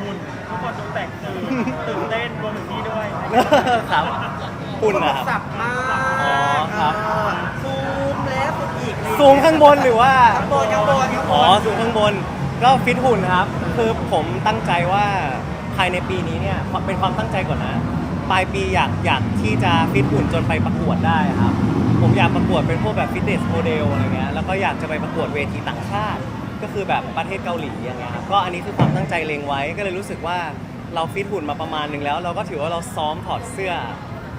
หุ่นทุกคนดูแต่งตื่นตื่นเต้นรวมถึงนี่ด้วยครับคุณนะครับสับมากอ๋อครับเออซูมแล้วซูมอีกเลยซูมข้างบนหรือว่าข้างบนข้างบนข้างบอ๋อนซูมข้างบนก็ฟิตหุ่นครับ คือผมตั้งใจว่าภายในปีนี้เนี่ยเป็นความตั้งใจก่อนนะปลายปีอยากอยากที่จะฟิตหุ่นจนไปประกวดได้ครับ ผมอยากประกวดเป็นพวกแบบฟิตเนสโมเดลอะไรเงี้ยแล้วก็อยากจะไปประกวดเวทีต่างชาติ ก็คือแบบประเทศเกาหลีอย่างเงี้ยครับก็อันนี้คือความตั้งใจเลงไว้ก็เลยรู้สึกว่าเราฟิตหุ่นมาประมาณหนึ่งแล้ว เราก็ถือว่าเราซ้อมถอดเสื้อ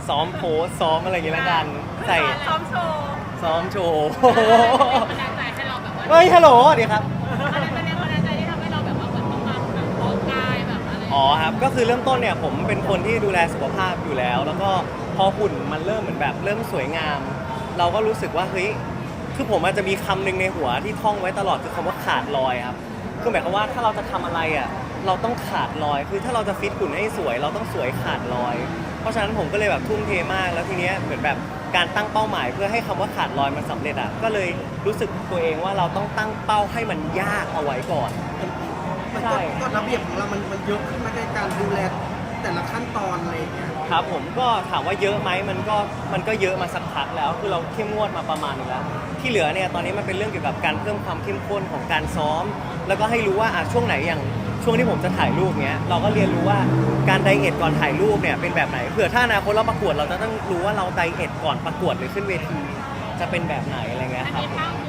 ซ้อมโพสซ้อมอะไรอย่างเงี้ยละกันใส่ซ้อมโชว์ซ้อมโชว์บันดาลใจให้เราแบบว่าเฮ้ยฮัลโหลสวัสดีครับอะไรเป็นแรงบันดาลใจที่ทำให้เราแบบว่าเหมือนต้องมาแบบโพสกายแบบอะไรอ๋อครับก็คือเริ่มต้นเนี่ยผมเป็นคนที่ดูแลสุขภาพอยู่แล้ว แล้วก็พอหุ่นมันเริ่มเหมือนแบบเริ่มสวยงาม เราก็รู้สึกว่าเฮ้ย คือผมอาจจะมีคำหนึ่งในหัวที่ท่องไว้ตลอดคือคำว่าขาดรอยครับคือหมายความว่าถ้าเราจะทำอะไรอะเราต้องขาดรอย คือถ้าเราจะฟิตหุ่นให้สวย เราต้องสวยขาดรอย เพราะฉะนั้นผมก็เลยแบบทุ่มเทมาก แล้วทีเนี้ยเหมือนแบบการตั้งเป้าหมาย เพื่อให้คำว่าขาดรอยมันสำเร็จอะก็เลยรู้สึกตัวเองว่าเราต้องตั้งเป้าให้มันยากเอาไว้ก่อน มันใช่ ก็กฎระเบียบของเรามันมันเยอะขึ้นมาในการดูแลแต่ละขั้นตอนอะไรอย่างเงี้ย ครับผมก็ถามว่าเยอะไหมมันก็มันก็เยอะมาสัก พักแล้ว คือเราเข้มงวดมาประมาณหนึงแล้ว ที่เหลือเนี่ยตอนนี้มันเป็นเรื่องเกี่ยวกับการเพิ่มความเข้มข้นของการซ้อม แล้วก็ให้รู้ว่าอะช่วงไหนอย่างช่วงที่ผมจะถ่ายรูปเนี้ยเราก็เรียนรู้ว่าการไดเอทก่อนถ่ายรูปเนี่ยเป็นแบบไหนเผื่อถ้าอนาคตเราประกวดเราจะต้องรู้ว่าเราไดเอทก่อนประกวดหรือขึ้นเวทีจะเป็นแบบไหนอะไรเงี้ยครับนี้เท่าคือ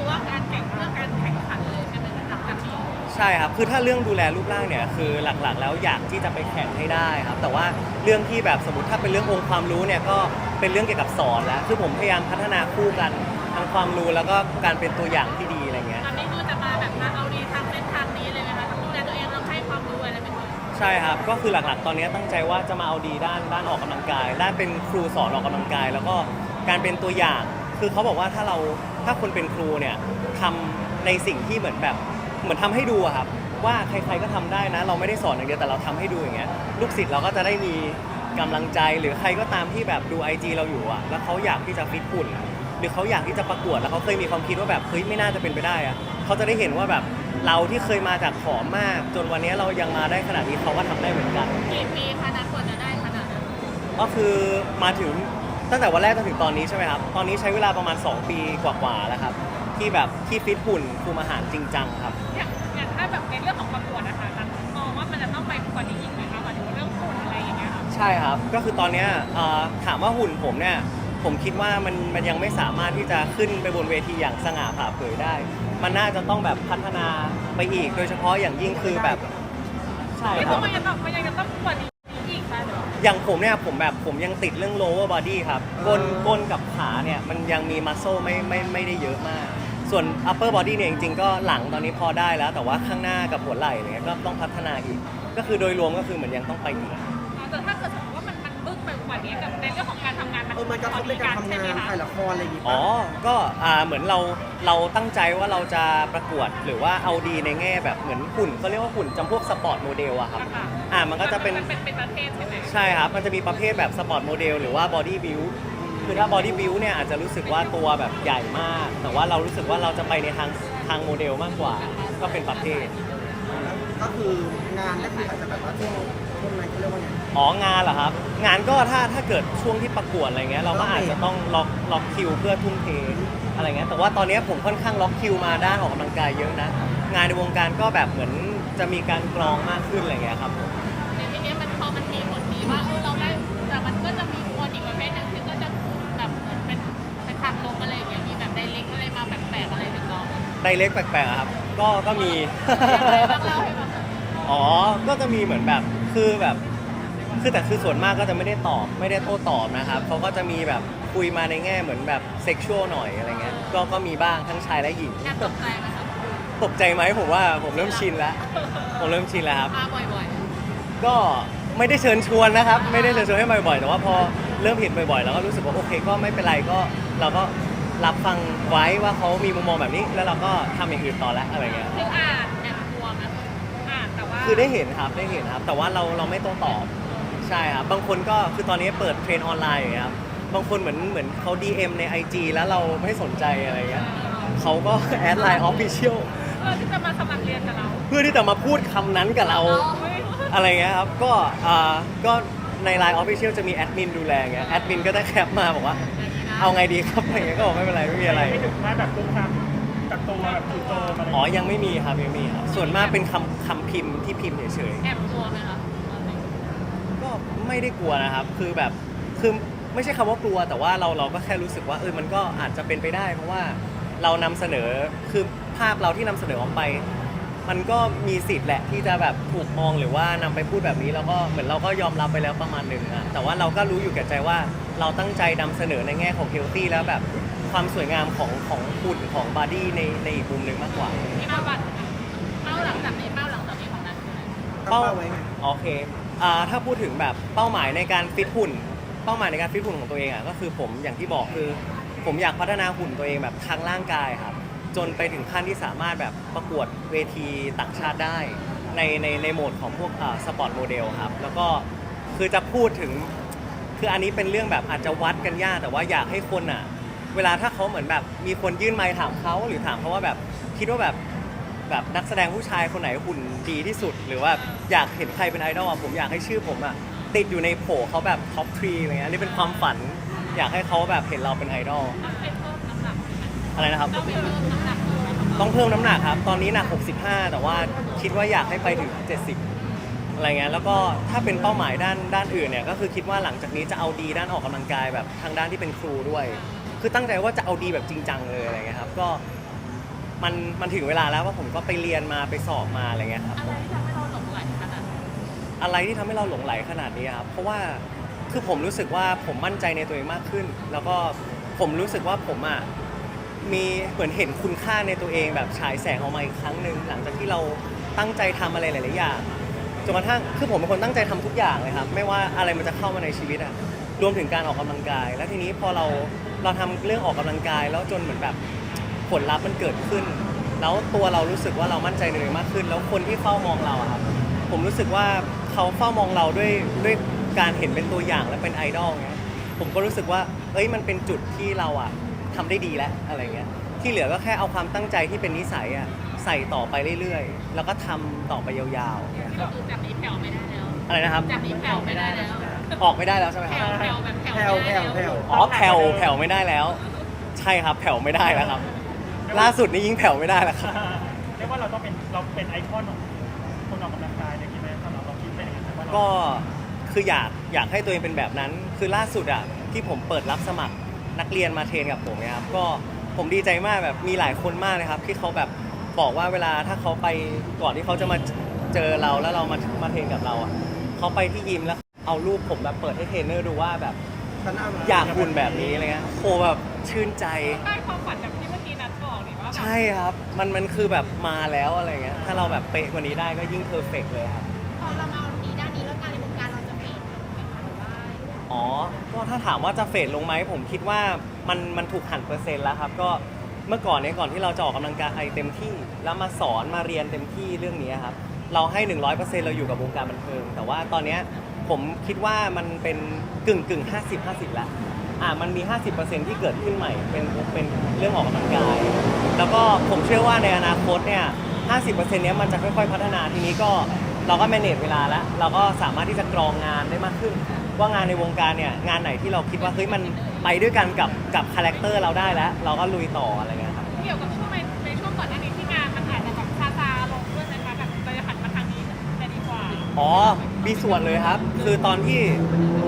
ช่ครับ คือถ้าเรื่องดูแลรูปร่างเนี่ยคือหลักๆ แล้วอยากที่จะไปแข่งให้ได้ครับ แต่ว่าเรื่องที่แบบสมมติถ้าเป็นเรื่ององค์ความรู้เนี่ยก็เป็นเรื่องเกี่ยวกับสอนแล้ว คือผมพยายามพัฒนาคู่กันทั้งความรู้แล้วก็การเป็นตัวอย่างที่ดีอะไรเงี้ย ตอนนี้คือจะมาแบบมาเอาดีทางเส้นทางนี้เลยไหมคะทั้งดูแลตัวเองแล้วให้ความรู้อะไรไปด้วยใช่ครับ ก็คือหลักๆ ตอนนี้ตั้งใจว่าจะมาเอาดีด้านด้านออกกำลังกาย ด้านเป็นครูสอนออกกำลังกาย แล้วก็การเป็นตัวอย่าง คือเขาบอกว่าถ้าเราถ้าคนเป็นครูเนี่ยทำในสิ่งที่เหมือนแบบ เหมือนทำให้ดูอะครับ ว่าใครๆก็ทำได้นะ เราไม่ได้สอนอย่างเดียวแต่เราทำให้ดูอย่างเงี้ยลูกศิษย์เราก็จะได้มีกำลังใจหรือใครก็ตามที่แบบดู IG เราอยู่อะแล้วเขาอยากที่จะฟิตหุ่นหรือเขาอยากที่จะประกวดแล้วเขาเคยมีความคิดว่าแบบเฮ้ยไม่น่าจะเป็นไปได้อะเขาจะได้เห็นว่าแบบเราที่เคยมาจากผอมมาก จนวันนี้เรายังมาได้ขนาดนี้เขาก็ทำได้เหมือนกัน กี่ปีคะนัดกว่าจะได้ขนาดนั้นก็คือมาถึงตั้งแต่วันแรกจนถึงตอนนี้ใช่ไหมครับ ตอนนี้ใช้เวลาประมาณ 2 ปีกว่าๆแล้วครับ ที่แบบที่ฟิตหุ่นคุมอาหารจริงจังครับ อย่างอย่างถ้าแบบในเรื่องของประกวดนะคะนัดมองว่ามันจะต้องไปกว่านี้อีกไหมคะหมายถึงเรื่องฝุ่นอะไรอย่างเงี้ยค่ะใช่ครับ ก็คือตอนเนี้ยเอ่อถามว่าหุ่นผมเนี่ย ผมคิดว่ามันมันยังไม่สามารถที่จะขึ้นไปบนเวทีอย่างสง่าผ่าเผยได้ มันน่าจะต้องแบบพัฒนาไปอีก โดยเฉพาะอย่างยิ่งคือแบบใช่ไม่คต้รัองบ มันยังต้องมันยังจะต้องกว่านี้อีกค่ะเดี๋ยวอย่างผมเนี่ยผมแบบผมยังติดเรื่อง lower body ครับก้นก้นกับขาเนี่ย มันยังมี muscle ไม่ไม่ไม่ได้เยอะมาก ส่วน upper body เนี่ยจริงๆก็หลังตอนนี้พอได้แล้ว แต่ว่าข้างหน้ากับหัวไหล่อะไรเงี้ยก็ต้องพัฒนาอีก ก็คือโดยรวมก็คือเหมือนยังต้องไปอีกแต่ถ้าเกิดสมมติว่ามันมันบึ้งไปกว่านี้กับในเรื่องของการทำงานมันเออมันกระทบในการทำงานถ่ายละครอะไรอย่างงี้อ๋ปะอก็อ่าเหมือนเราเราตั้งใจว่าเราจะประกวดหรือว่าเอาดีในแง่แบบเหมือนหุ่นเขาเรียกว่าหุ่นจำพวกสปอร์ตโมเดลอะครับนะคะอ่ามันก็จะเป็นมันเป็นเป็นประเภทใช่ไหมใช่ครับมันจะมีประเภทแบบสปอร์ตโมเดลหรือว่าบอดี้บิว คือถ้าบอดี้บิวเนี่ยอาจจะรู้สึกว่าตัวแบบใหญ่มาก แต่ว่าเรารู้สึกว่าเราจะไปในทางทางโมเดลมากกว่า ก็เป็นประเภท ก็คืองานก็คืออาจจะแบบว่าช่วงช่วงนั้นเขาเรียกว่าไงอ๋องานเหรอครับ งานก็ถ้าถ้าเกิดช่วงที่ประกวดอะไรเงี้ยเราก็อาจจะต้องล็อกล็อกคิวเพื่อทุ่มเทอะไรเงี้ยแต่ว่าตอนนี้ผมค่อนข้างล็อกคิวมาด้านออกกำลังกายเยอะนะ งานในวงการก็แบบเหมือนจะมีการกรองมากขึ้นอะไรเงี้ยครับผม ไดเล็กแปลกๆอะครับ ก็ก็มีอะไรบ้างเล่าให้ฟังหน่อยอ๋อ ก็จะมีเหมือนแบบคือแบบคือแต่คือส่วนมากก็จะไม่ได้ตอบไม่ได้โต้ตอบนะครับเขาก็จะมีแบบคุยมาในแง่เหมือนแบบเซ็กชวลหน่อยอะไรเงี้ยก็ก็มีบ้างทั้งชายและหญิง แอบตกใจไหมคะตกใจไหมผมว่าผมเริ่มชินแล้ว ผมเริ่มชินแล้วครับ มาบ่อยก็ไม่ได้เชิญชวนนะครับ ไม่ได้เชิญชวนให้มาบ่อยๆ แต่ว่าพอเริ่มเห็นบ่อยๆ แล้วก็รู้สึกว่าโอเคก็ไม่เป็นไรก็เราก็ รับฟังไว้ว่าเขามีมุมมองแบบนี้ แล้วเราก็ทำอย่างอื่นต่อแล้วอะไรเงี้ยๆคืออ่านแอบกลัวนะอ่านแต่ว่าคือได้เห็นครับได้เห็นครับ แต่ว่าเราเราไม่โต้ตอบใช่ครับบางคนก็คือตอนนี้เปิดเทรนออนไลน์อย่างเงี้ยครับบางคนเหมือนเหมือนเขา DM ใน IG แล้วเราไม่สนใจอะไรเงี้ยเขาก็ แอดไลน์ออฟฟิเชียลเออที่จะมาสมัครเรียนกับเราเพื่อที่จะมาพูดคำนั้นกับเรา เฮ้ยอะไรเงี้ยครับ ก็อ่าก็ใน Line Official จะมีแอดมินดูแลเงี้ย แอดมินก็ได้แคปมาบอกว่า เอาไงดีครับอะไรเงี้ยก็บอกไม่เป็นไรไม่มีอะไร ไม่ถึงว่าแบบคุกคามกับตัวแบบจู่โจมอะไรอ๋อ ยังไม่มีครับยังไม่มีครับ ส่วนมากเป็นคำคำพิมพ์ที่พิมพ์เฉยแอบกลัวไหมคะๆก็ไม่ได้กลัวนะครับ คือแบบ คือไม่ใช่คำว่ากลัว แต่ว่าเราเราก็แค่รู้สึกว่าเออ มันก็อาจจะเป็นไปได้ เพราะว่าเรานำเสนอ คือภาพเราที่นำเสนอออกไป มันก็มีสิทธิ์แหละที่จะแบบถูกมองหรือว่านำไปพูดแบบนี้แล้วก็เหมือนเราก็ยอมรับไปแล้วประมาณหนึ่งอะแต่ว่าเราก็รู้อยู่แก่ใจว่าเราตั้งใจนำเสนอในแง่ของเฮลตี้แล้วแบบความสวยงามของของหุ่นของบอดี้ในในอีกมุมหนึ่งมากกว่า ที่เป้าบัตรเป้าหลังจากนี้เป้าหลังจากนี้ของนัทคืออะไรตั้งเป้าไว้ไงโอเคอ่าถ้าพูดถึงแบบเป้าหมายในการฟิตหุ่น เป้าหมายในการฟิตหุ่นของตัวเองอะก็คือผมอย่างที่บอกคือ ผมอยากพัฒนาหุ่นตัวเองแบบทั้งร่างกายครับ จนไปถึงขั้นที่สามารถแบบประกวดเวทีต่างชาติได้ในในในโหมดของพวกสปอร์ตโมเดลครับ แล้วก็คือจะพูดถึง คืออันนี้เป็นเรื่องแบบอาจจะวัดกันยาก แต่ว่าอยากให้คนอะ เวลาถ้าเขาเหมือนแบบมีคนยื่นไมค์ถามเขาหรือถามเขาว่าแบบคิดว่าแบบแบบนักแสดงผู้ชายคนไหนหุ่นดีที่สุด หรือว่าอยากเห็นใครเป็นไอดอลอะผมอยากให้ชื่อผมอะติดอยู่ในโผเขาแบบท็อปทรีอะไรเงี้ยนี่เป็นความฝัน อยากให้เขาแบบเห็นเราเป็นไอดอล อะไรนะครับต้องไปเพิ่มน้ำหนักเลยไหมคะต้องเพิ่มน้ำหนักครับ ตอนนี้หนัก 65 แต่ว่าคิดว่าอยากให้ไปถึง 70 อะไรเงี้ย แล้วก็ถ้าเป็นเป้าหมายด้านด้านอื่นเนี่ย ก็คือคิดว่าหลังจากนี้จะเอาดีด้านออกกำลังกายแบบทางด้านที่เป็นครูด้วย คือตั้งใจว่าจะเอาดีแบบจริงจังเลยอะไรเงี้ยครับ ก็มันมันถึงเวลาแล้วว่าผมก็ไปเรียนมาไปสอบมาอะไรเงี้ยครับ อะไรที่ทำให้เราหลงไหลขนาดนั้นอะไรที่ทำให้เราหลงไหลขนาดนี้ครับ เพราะว่าคือผมรู้สึกว่าผมมั่นใจในตัวเองมากขึ้น แล้วก็ผมรู้สึกว่าผมอะ มีเหมือนเห็นคุณค่าในตัวเองแบบฉายแสงออกมาอีกครั้งหนึ่งหลังจากที่เราตั้งใจทำอะไรหลาย ๆ อย่างจนกระทั่งคือผมเป็นคนตั้งใจทำทุกอย่างเลยครับ ไม่ว่าอะไรมันจะเข้ามาในชีวิตอะรวมถึงการออกกำลังกาย แล้วทีนี้พอเราเราทำเรื่องออกกำลังกาย แล้วจนเหมือนแบบผลลัพธ์มันเกิดขึ้น แล้วตัวเรารู้สึกว่าเรามั่นใจในตัวเองมากขึ้น แล้วคนที่เฝ้ามองเราอะครับ ผมรู้สึกว่าเขาเฝ้ามองเราด้วยด้วยการเห็นเป็นตัวอย่างและเป็นไอดอลเงี้ยผมก็รู้สึกว่า เอ้ยมันเป็นจุดที่เราอะ ทำได้ดีแล้วอะไรเงี้ยที่เหลือก็แค่เอาความตั้งใจที่เป็นนิสัยอะใส่ต่อไปเรื่อยๆ แล้วก็ทำต่อไปยาวๆเนี่ยก็คือจากนี้แผ่วไม่ได้แล้วอะไรนะครับ จากนี้แผ่วไม่ได้แล้วออกไม่ได้แล้วใช่ไหมคแผ่รัวบแผ่วแบบแผ่วแผ่วไม่ได้แผ่ว แล้วแผ่วอ๋อแผ่วแผ่วไม่ได้แล้ว ใช่ครับแผ่วไม่ได้แล้วครับ ล่าสุดนี้ยิ่งแผ่วไม่ได้แล้วครับ เรียกว่าเราต้องเป็นเราเป็นไอคอนของคนออกกำลังกายเลยคิดไหมสำหรับเราคิดเป็นอย่างนั้นไหมว่าเราก็คืออยากอยากให้ตัวเองเป็นแบบนั้น คือล่าสุดอะที่ผมเปิดรับสมัคร นักเรียนมาเทรนกับผมเนี่ยครับก็ผมดีใจมากแบบมีหลายคนมากเลยครับ ที่เขาแบบบอกว่าเวลาถ้าเขาไปก่อนที่เขาจะมาเจอเราแล้วเรามามาเทรนกับเราอะเขาไปที่ยิมแล้วเอารูปผมแบบเปิดให้เทรนเนอร์ดูว่าแบบฉันเอามาอยากหุ่นแบบนี้อะไรเงี้ยโอ้แบบชื่นใจได้ความฝันแบบที่เมื่อกี้นัทบอกนี่ว่าแบบใช่ครับมันมันคือแบบมาแล้วอะไรเงี้ยถ้าเราแบบเป๊ะกว่านี้ได้ก็ยิ่งเพอร์เฟกเลยครับ ก็ถ้าถามว่าจะเฟดลงไหมผมคิดว่ามันมันถูกหันเปอร์เซ็นต์แล้วครับก็เมื่อก่อนเนี่ยก่อนที่เราจะออกกำลังกายเต็มที่ แล้วมาสอนมาเรียนเต็มที่เรื่องนี้ครับเราให้ 100%เราอยู่กับวงการบันเทิง แต่ว่าตอนเนี้ยผมคิดว่ามันเป็นกึ่งกึ่ง50 50แล้วอ่ามันมี 50%ที่เกิดขึ้นใหม่เป็นเป็นเรื่องออกกำลังกาย แล้วก็ผมเชื่อว่าในอนาคตเนี่ย50%เนี้ยมันจะค่อยๆพัฒนาทีนี้ก็เราก็ manage เวลาแล้ว เราก็สามารถที่จะกรองงานได้มากขึ้น ว่างานในวงการเนี่ยงานไหนที่เราคิดว่าเฮ้ยมันไปด้วยกันกับกับคาแรคเตอร์เราได้แล้ว เราก็ลุยต่ออะไรเงี้ยครับเกี่ยวกับช่วงในในช่วงก่อนหน้านี้ที่งานมันอาจจะแบบซาซาลงด้วยนะคะแบบเราจะหันมาทางนี้จะดีกว่าอ๋อมีส่วนเลยครับ คือตอนที่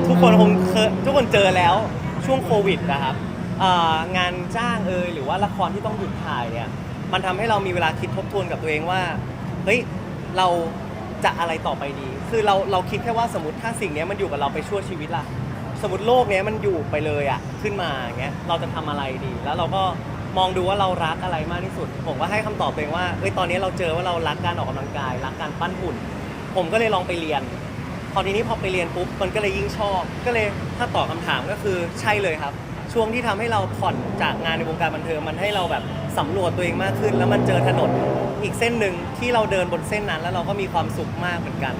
ทุกคนคงเคยทุกคนเจอแล้วช่วงโควิดนะครับเอ่องานจ้างเอยหรือว่าละครที่ต้องหยุดถ่ายเนี่ยมันทำให้เรามีเวลาคิดทบทวนกับตัวเองว่าเฮ้ยเราจะอะไรต่อไปดี คือเราเราคิดแค่ว่าสมมติถ้าสิ่งเนี้ยมันอยู่กับเราไปชั่วชีวิตล่ะ สมมติโลกเนี้ยมันอยู่ไปเลยอะขึ้นมาอย่างเงี้ยเราจะทำอะไรดี แล้วเราก็มองดูว่าเรารักอะไรมากที่สุด ผมก็ให้คำตอบตัวเองว่าเอ้ยตอนนี้เราเจอว่าเรารักการออกกำลังกาย รักการปั้นหุ่น ผมก็เลยลองไปเรียน พอทีนี้พอไปเรียนปุ๊บมันก็เลยยิ่งชอบ ก็เลยถ้าตอบคำถามก็คือใช่เลยครับ ช่วงที่ทำให้เราผ่อนจากงานในวงการบันเทิงมันให้เราแบบสำรวจตัวเองมากขึ้น แล้วมันเจอถนนอีกเส้นหนึ่งที่เราเดินบนเส้นนั้น แล้วเราก็มีความสุขมากเหมือนกัน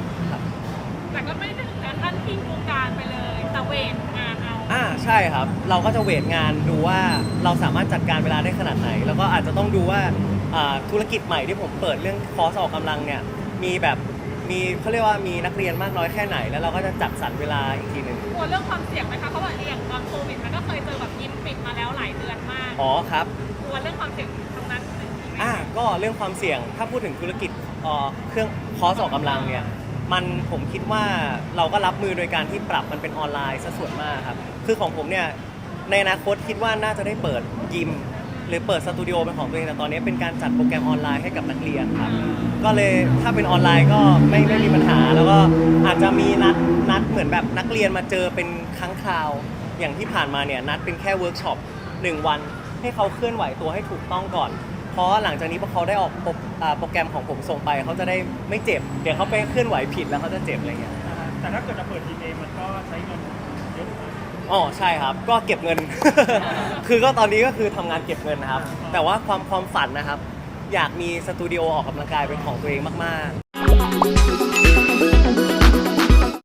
แต่ก็ไม่ได้ถึงกับขั้นทิ้งวงการไปเลยตะเวนงานเอาอ่าใช่ครับ เราก็จะเวทงานดูว่าเราสามารถจัดการเวลาได้ขนาดไหน แล้วก็อาจจะต้องดูว่าอ่าธุรกิจใหม่ที่ผมเปิดเรื่องคอร์สออกกำลังเนี่ยมีแบบมีเขาเรียกว่ามีนักเรียนมากน้อยแค่ไหน แล้วเราก็จะจัดสรรเวลาอีกทีหนึ่งกลัวเรื่องความเสี่ยงไหมคะเพราะว่าอย่างตอนโควิดมันก็เคยเจอแบบยิมปิดมาแล้วหลายเดือนมากอ๋อครับกลัวเรื่องความเสี่ยงตรงนั้นไหม อ่าก็เรื่องความเสี่ยงถ้าพูดถึงธุรกิจเอ่อเครื่องคอร์สออกกำลังเนี่ย มันผมคิดว่าเราก็รับมือโดยการที่ปรับมันเป็นออนไลน์ซะส่วนมากครับ คือของผมเนี่ยในอนาคตคิดว่าน่าจะได้เปิดยิม หรือเปิดสตูดิโอเป็นของตัวเองแต่ตอนนี้เป็นการจัดโปรแกรมออนไลน์ให้กับนักเรียนครับ ก็เลยถ้าเป็นออนไลน์ก็ไม่ไม่มีปัญหา แล้วก็อาจจะมีนัดนัดเหมือนแบบนักเรียนมาเจอเป็นครั้งคราว อย่างที่ผ่านมาเนี่ยนัดเป็นแค่เวิร์กช็อปหนึ่งวันให้เขาเคลื่อนไหวตัวให้ถูกต้องก่อน เพราะหลังจากนี้พอเขาได้ออกโปรอ่าโปรแกรมของผมส่งไป เขาจะได้ไม่เจ็บ เดี๋ยวเขาไปเคลื่อนไหวผิดแล้วเขาจะเจ็บอะไรเงี้ยนะฮะแต่ถ้าเกิดจะเปิดทีมเองมันก็ใช้เงินเยอะมาก อ๋อใช่ครับ ก็เก็บเงิน คือก็ตอนนี้ก็คือทำงานเก็บเงินนะครับ แต่ว่าความความฝันนะครับ อยากมีสตูดิโอออกกำลังกายเป็นของตัวเองมากๆ